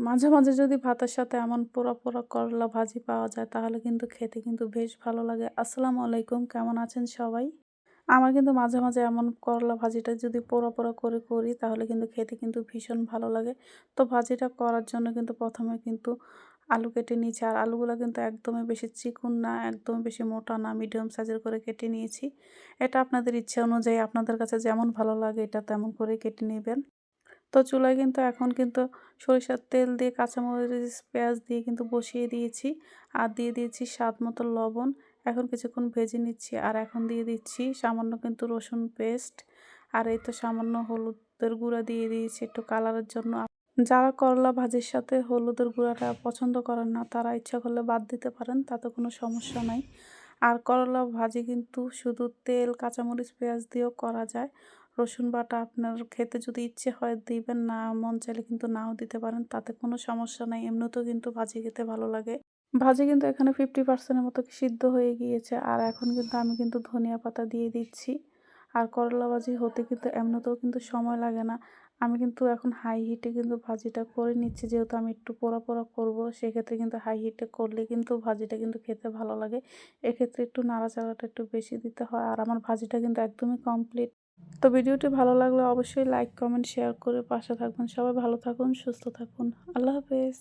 মাঝে মাঝে যদি ভাতের সাথে এমন পোড়া পোড়া করলা ভাজি পাওয়া যায়, তাহলে কিন্তু খেতে কিন্তু বেশ ভালো লাগে। আসসালামু আলাইকুম, কেমন আছেন সবাই? আমার কিন্তু মাঝে মাঝে এমন করলা ভাজিটা যদি পোড়া পোড়া করে করি, তাহলে কিন্তু খেতে কিন্তু ভীষণ ভালো লাগে। তো ভাজিটা করার জন্য কিন্তু প্রথমে কিন্তু আলু কেটে নিয়েছি। আর আলুগুলো কিন্তু একদমই বেশি চিকুন না, একদমই বেশি মোটা না, মিডিয়াম সাইজের করে কেটে নিয়েছি। এটা আপনাদের ইচ্ছে অনুযায়ী, আপনাদের কাছে যেমন ভালো লাগে, এটা তেমন করে কেটে নেবেন। তো চুলায় কিন্তু এখন কিন্তু সরিষার তেল দিয়ে, কাঁচামরিচ, পেঁয়াজ দিয়ে কিন্তু বসিয়ে দিয়েছি। আর দিয়ে দিয়েছি স্বাদ মতো লবণ। এখন কিছুক্ষণ ভেজে নিচ্ছি। আর এখন দিয়ে দিচ্ছি সামান্য কিন্তু রসুন পেস্ট। আর এই তো সামান্য হলুদের গুঁড়া দিয়ে দিয়েছি একটু কালারের জন্য। যারা করলা ভাজির সাথে হলুদের গুঁড়াটা পছন্দ করেন না, তারা ইচ্ছা করলে বাদ দিতে পারেন, তাতে কোনো সমস্যা নাই। আর করলা ভাজি কিন্তু শুধু তেল, কাঁচামরিচ, পেঁয়াজ দিয়েও করা যায়। রসুন বাটা আপনার খেতে যদি ইচ্ছে হয় দিবেন না, মন চাইলে কিন্তু নাও দিতে পারেন, তাতে কোনো সমস্যা নাই। এমনিতেও কিন্তু ভাজি খেতে ভালো লাগে। ভাজি কিন্তু এখানে ফিফটি পার্সেন্টের মতো সিদ্ধ হয়ে গিয়েছে। আর এখন কিন্তু আমি কিন্তু ধনিয়া পাতা দিয়ে দিচ্ছি। আর করলা ভাজি হতে কিন্তু এমনিতেও কিন্তু সময় লাগে না। আমি কিন্তু এখন হাই হিটে কিন্তু ভাজিটা করে নিচ্ছি। যেহেতু আমি একটু পোড়া পোড়া করব, সেক্ষেত্রে কিন্তু হাই হিটে করলে কিন্তু ভাজিটা কিন্তু খেতে ভালো লাগে। এক্ষেত্রে একটু নাড়াচাড়াটা একটু বেশি দিতে হয়। আর আমার ভাজিটা কিন্তু একদমই কমপ্লিট তো ভিডিওটি ভালো লাগলে অবশ্যই লাইক কমেন্ট শেয়ার করে পাশে থাকবেন। সবাই ভালো থাকুন, সুস্থ থাকুন। আল্লাহ হাফেজ।